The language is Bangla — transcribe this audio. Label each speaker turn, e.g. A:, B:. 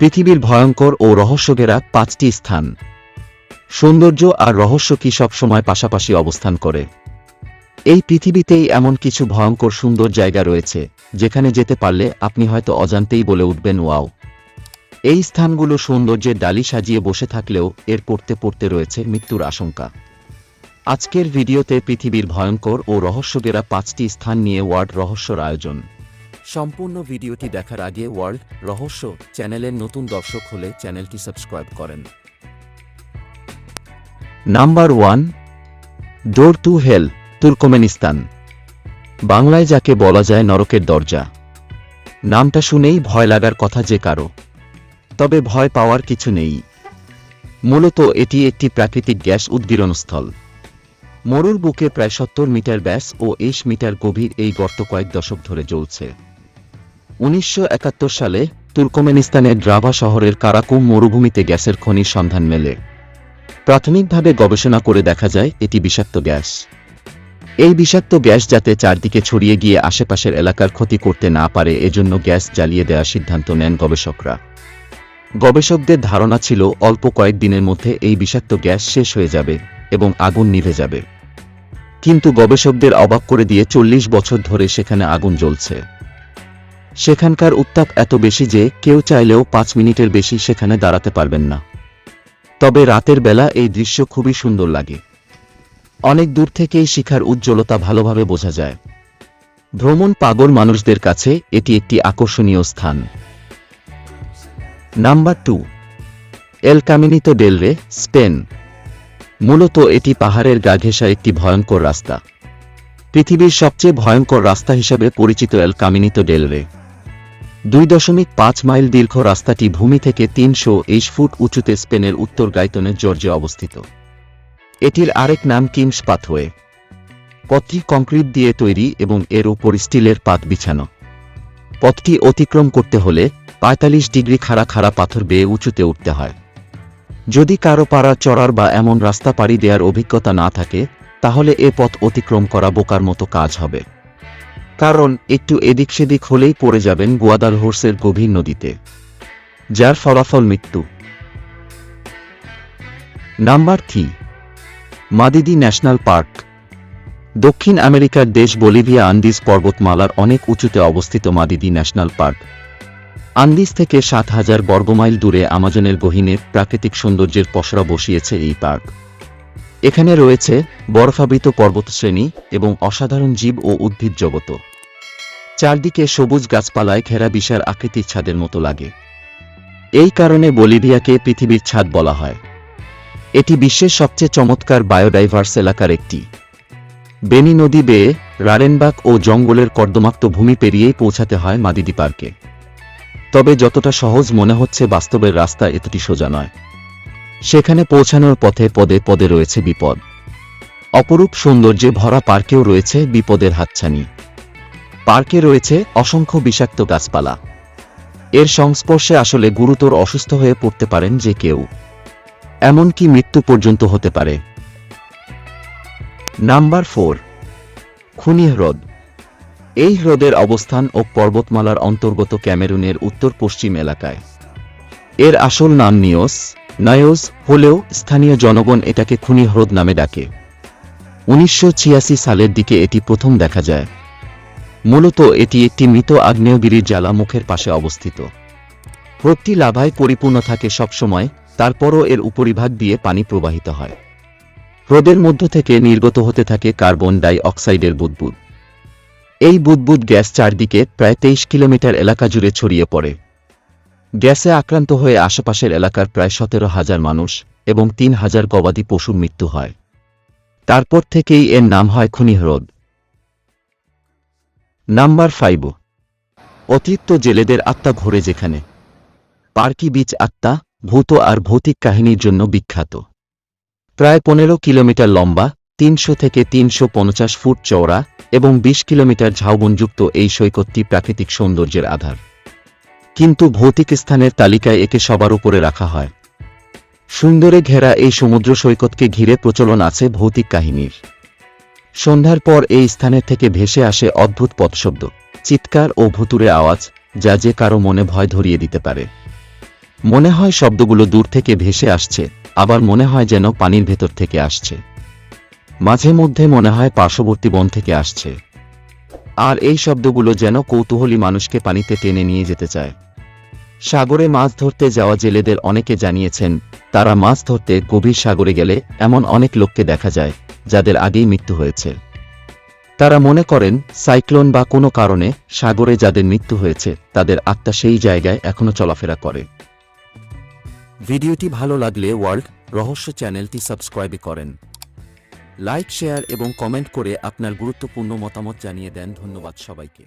A: পৃথিবীর ভয়ঙ্কর ও রহস্যঘেরা পাঁচটি স্থান। সৌন্দর্য আর রহস্য কি সব সময় পাশাপাশি অবস্থান করে? এই পৃথিবীতেই এমন কিছু ভয়ঙ্কর সুন্দর জায়গা রয়েছে, যেখানে যেতে পারলে আপনি হয়তো অজান্তেই বলে উঠবেন, ওয়াও। এই স্থানগুলো সৌন্দর্যের ডালি সাজিয়ে বসে থাকলেও এর পড়তে পড়তে রয়েছে মৃত্যুর আশঙ্কা। আজকের ভিডিওতে পৃথিবীর ভয়ঙ্কর ও রহস্যগেরা পাঁচটি স্থান নিয়ে ওয়ার্ড রহস্যর আয়োজন। সম্পূর্ণ ভিডিওটি দেখার আগে ওয়ার্ল্ড রহস্য চ্যানেলের নতুন দর্শক হলে চ্যানেলটি সাবস্ক্রাইব করেন। Number one door to hell, Turkmenistan. বাংলায় যাকে বলা যায় নরকের দরজা। নামটা শুনেই ভয় লাগার কথা যে কারও। তবে ভয় পাওয়ার কিছু নেই। মূলত এটি একটি প্রাকৃতিক গ্যাস উদ্গীরণস্থল। মরুর বুকে প্রায় সত্তর মিটার ব্যাস ও এইশ মিটার গভীর এই গর্ত কয়েক দশক ধরে জ্বলছে। উনিশশো একাত্তর সালে তুর্কমেনিস্তানের ড্রাভা শহরের কারাকুম মরুভূমিতে গ্যাসের খনির সন্ধান মেলে। প্রাথমিকভাবে গবেষণা করে দেখা যায়, এটি বিষাক্ত গ্যাস। এই বিষাক্ত গ্যাস যাতে চারদিকে ছড়িয়ে গিয়ে আশেপাশের এলাকার ক্ষতি করতে না পারে, এজন্য গ্যাস জ্বালিয়ে দেওয়ার সিদ্ধান্ত নেন গবেষকরা। গবেষকদের ধারণা ছিল, অল্প কয়েক দিনের মধ্যে এই বিষাক্ত গ্যাস শেষ হয়ে যাবে এবং আগুন নিভে যাবে। কিন্তু গবেষকদের অবাক করে দিয়ে চল্লিশ বছর ধরে সেখানে আগুন জ্বলছে। সেখানকার উত্তাপ এত বেশি যে কেউ চাইলেও পাঁচ মিনিটের বেশি সেখানে দাঁড়াতে পারবেন না। তবে রাতের বেলা এই দৃশ্য খুবই সুন্দর লাগে। অনেক দূর থেকেই শিখার উজ্জ্বলতা ভালোভাবে বোঝা যায়। ভ্রমণ পাগল মানুষদের কাছে এটি একটি আকর্ষণীয় স্থান। Number two, El Caminito del Rey Spain. মূলত এটি পাহাড়ের গা ঘেঁষা একটি ভয়ঙ্কর রাস্তা। পৃথিবীর সবচেয়ে ভয়ঙ্কর রাস্তা হিসাবে পরিচিত এল কামিনিতো ডেলরে দুই দশমিক পাঁচ মাইল দীর্ঘ রাস্তাটি ভূমি থেকে তিনশো এইশ ফুট উঁচুতে স্পেনের উত্তর গাইতনের জর্জে অবস্থিত। এটির আরেক নাম কিমস পাথওয়ে। পথটি কংক্রিট দিয়ে তৈরি এবং এর উপর স্টিলের পাত বিছানো। পথটি অতিক্রম করতে হলে পঁয়তাল্লিশ ডিগ্রি খাড়া খাড়া পাথর বেয়ে উঁচুতে উঠতে হয়। যদি কারও পাড়া চড়ার বা এমন রাস্তা পাড়ি দেওয়ার অভিজ্ঞতা না থাকে, তাহলে এ পথ অতিক্রম করা বোকার মতো কাজ হবে। কারণ একটু এদিক সেদিক হলেই পড়ে যাবেন গোয়াদাল হোর্সের গভীর নদীতে। যার ফলাফল মৃত্যু। Number three. Madidi national park. দক্ষিণ আমেরিকার দেশ বলিভিয়া আন্দিজ পর্বতমালার অনেক উঁচুতে অবস্থিত মাদিদি ন্যাশনাল পার্ক। আন্দিজ থেকে সাত হাজার বর্গমাইল দূরে আমাজনের গহীনে প্রাকৃতিক সৌন্দর্যের পসরা বসিয়েছে এই পার্ক। এখানে রয়েছে বরফাবৃত পর্বতশ্রেণী এবং অসাধারণ জীব ও উদ্ভিদ জগত। চারদিকে সবুজ গাছপালায় ঘেরা বিশাল আকৃতির ছাদের মতো লাগে। এই কারণে বলিভিয়াকে পৃথিবীর ছাদ বলা হয়। এটি বিশ্বের সবচেয়ে চমৎকার বায়োডাইভার্স এলাকার একটি। বেনি নদী বেয়ে রারেনবাক ও জঙ্গলের কর্দমাক্ত ভূমি পেরিয়েই পৌঁছাতে হয় মাদিদি পার্কে। তবে যতটা সহজ মনে হচ্ছে বাস্তবের রাস্তা এতটি সোজা নয়। সেখানে পৌঁছানোর পথে পদে পদে রয়েছে বিপদ। অপরূপ সৌন্দর্যে ভরা পার্কেও রয়েছে বিপদের হাতছানি। পার্কে রয়েছে অসংখ্য বিষাক্ত গাছপালা। এর সংস্পর্শে আসলে গুরুতর অসুস্থ হয়ে পড়তে পারেন যে কেউ। এমনকি মৃত্যু পর্যন্ত হতে পারে। নাম্বার ফোর, খুনি হ্রদ। এই হ্রদের অবস্থান ও পর্বতমালার অন্তর্গত ক্যামেরুনের উত্তর পশ্চিম এলাকায়। এর আসল নাম নিওস নায়োস হলেও স্থানীয় জনগণ এটাকে খুনি হ্রদ নামে ডাকে। উনিশশো ছিয়াশি সালের দিকে এটি প্রথম দেখা যায়। মূলত এটি একটি মৃত আগ্নেয়গিরির জ্বালা মুখের পাশে অবস্থিত। হ্রদটি লাভায় পরিপূর্ণ থাকে সবসময়, তারপরও এর উপরিভাগ দিয়ে পানি প্রবাহিত হয়। হ্রদের মধ্য থেকে নির্গত হতে থাকে কার্বন ডাই অক্সাইডের বুদবুদ। এই বুদবুদ গ্যাস চারদিকে প্রায় তেইশ কিলোমিটার এলাকা জুড়ে ছড়িয়ে পড়ে। গ্যাসে আক্রান্ত হয়ে আশেপাশের এলাকার প্রায় সতেরো হাজার মানুষ এবং তিন হাজার গবাদি পশুর মৃত্যু হয়। তারপর থেকেই এর নাম হয় খুনি হ্রদ। Number five. অতিরিক্ত জেলেদের আত্মা ঘোরে যেখানে। পার্কি বিচ আত্মা ভূত আর ভৌতিক কাহিনীর জন্য বিখ্যাত। প্রায় পনেরো কিলোমিটার লম্বা, তিনশো থেকে তিনশো পঞ্চাশ ফুট চওড়া এবং বিশ কিলোমিটার ঝাউবনযুক্ত এই সৈকতটি প্রাকৃতিক সৌন্দর্যের আধার। কিন্তু ভৌতিক স্থানের তালিকায় একে সবার উপরে রাখা হয়। সুন্দরে ঘেরা এই সমুদ্র সৈকতকে ঘিরে প্রচলন আছে ভৌতিক কাহিনীর। সন্ধ্যার পর এই স্থানের থেকে ভেসে আসে অদ্ভুত পদশব্দ চিৎকার ও ভুতুরে আওয়াজ, যা যে কারও মনে ভয় ধরিয়ে দিতে পারে। মনে হয় শব্দগুলো দূর থেকে ভেসে আসছে, আবার মনে হয় যেন পানির ভেতর থেকে আসছে। মাঝে মধ্যে মনে হয় পার্শ্ববর্তী বন থেকে আসছে। আর এই শব্দগুলো যেন কৌতূহলী মানুষকে পানিতে টেনে নিয়ে যেতে চায়। সাগরে মাছ ধরতে যাওয়া জেলেদের অনেকে জানিয়েছেন, তারা মাছ ধরতে গভীর সাগরে গেলে এমন অনেক লোককে দেখা যায়, যাদের আগেই মৃত্যু হয়েছে। তারা মনে করেন, সাইক্লোন বা কোনো কারণে সাগরে যাদের মৃত্যু হয়েছে, তাদের আত্মা সেই জায়গায় এখনও চলাফেরা করে। ভিডিওটি ভালো লাগলে ওয়ার্ল্ড রহস্য চ্যানেলটি সাবস্ক্রাইব করেন। লাইক, শেয়ার এবং কমেন্ট করে আপনার গুরুত্বপূর্ণ মতামত জানিয়ে দেন। ধন্যবাদ সবাইকে।